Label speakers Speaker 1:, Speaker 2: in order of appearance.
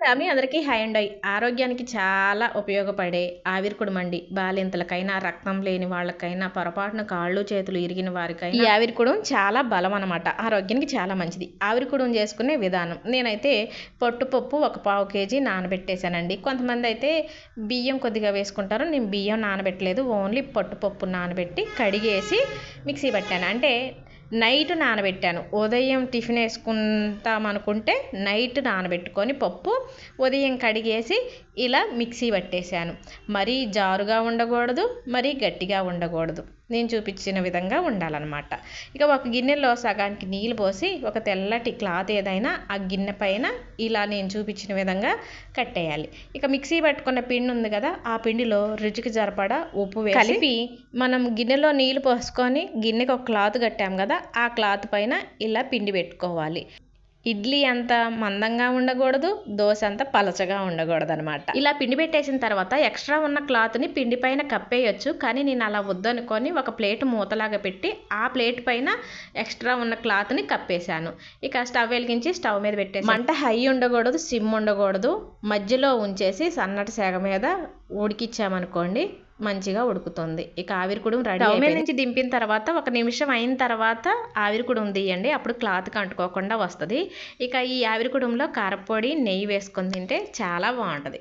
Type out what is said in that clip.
Speaker 1: Family అందరికీ high and. అండి ఆరోగ్యానికి చాలా ఉపయోగపడే ఆవిరికుడు మండి. బాలింతలకైనా రక్తం లేని వాళ్ళకైనా పొరపాటున కాళ్ళు చేతులు ఇరిగిన వారికైనా ఈ ఆవిరికుడు చాలా బలం అనమాట ఆరోగ్యానికి చాలా మంచిది. ఆవిరికుడు చేసుకునే విధానం. నేనైతే పొట్టుపప్పు ఒక పావు కేజీ నానబెట్టేశానండి. కొంతమంది అయితే బియ్యం కొద్దిగా వేసుకుంటారు. నేను బియ్యం నానబెట్టలేదు. ఓన్లీ పొట్టుపప్పు నానబెట్టి కడిగేసి మిక్సీ పట్టాను. అంటే నైట్ నానబెట్టాను. ఉదయం టిఫిన్ వేసుకుంటాం అనుకుంటే నైట్ నానబెట్టుకొని పప్పు ఉదయం కడిగేసి ఇలా మిక్సీ పట్టేశాను. మరీ జారుగా ఉండకూడదు మరీ గట్టిగా ఉండకూడదు. నేను చూపించిన విధంగా ఉండాలన్నమాట. ఇక ఒక గిన్నెలో సగానికి నీళ్ళు పోసి ఒక తెల్లటి క్లాత్ ఏదైనా ఆ గిన్నె పైన ఇలా నేను చూపించిన విధంగా కట్టేయాలి. ఇక మిక్సీ పట్టుకున్న పిండి ఉంది కదా ఆ పిండిలో రుచికి జరపడా ఉప్పు కలిపి మనం గిన్నెలో నీళ్ళు పోసుకొని గిన్నెకి ఒక క్లాత్ కట్టాం కదా ఆ క్లాత్ పైన ఇలా పిండి పెట్టుకోవాలి. ఇడ్లీ అంత మందంగా ఉండకూడదు దోశ అంత పలచగా ఉండకూడదు అనమాట ఇలా పిండి పెట్టేసిన తర్వాత ఎక్స్ట్రా ఉన్న క్లాత్ని పిండి పైన కప్పేయచ్చు కానీ నేను అలా వద్దనుకొని ఒక ప్లేట్ మూతలాగా పెట్టి ఆ ప్లేట్ పైన ఎక్స్ట్రా ఉన్న క్లాత్ని కప్పేశాను. ఇక స్టవ్ వెలిగించి స్టవ్ మీద పెట్టేసి మంట హై ఉండకూడదు సిమ్ ఉండకూడదు. మధ్యలో ఉంచేసి సన్నటి సేగ మీద ఉడికిచ్చామనుకోండి మంచిగా ఉడుకుతుంది. ఇక ఆవిరికుడుం రెడీ స్టవ్ మీద నుంచి దింపిన తర్వాత ఒక నిమిషం అయిన తర్వాత ఆవిరికుడుం తీయండి. అప్పుడు క్లాత్కి అంటుకోకుండా వస్తుంది. ఇక ఈ ఆవిరికుడంలో కారపొడి నెయ్యి వేసుకొని తింటే చాలా బాగుంటుంది.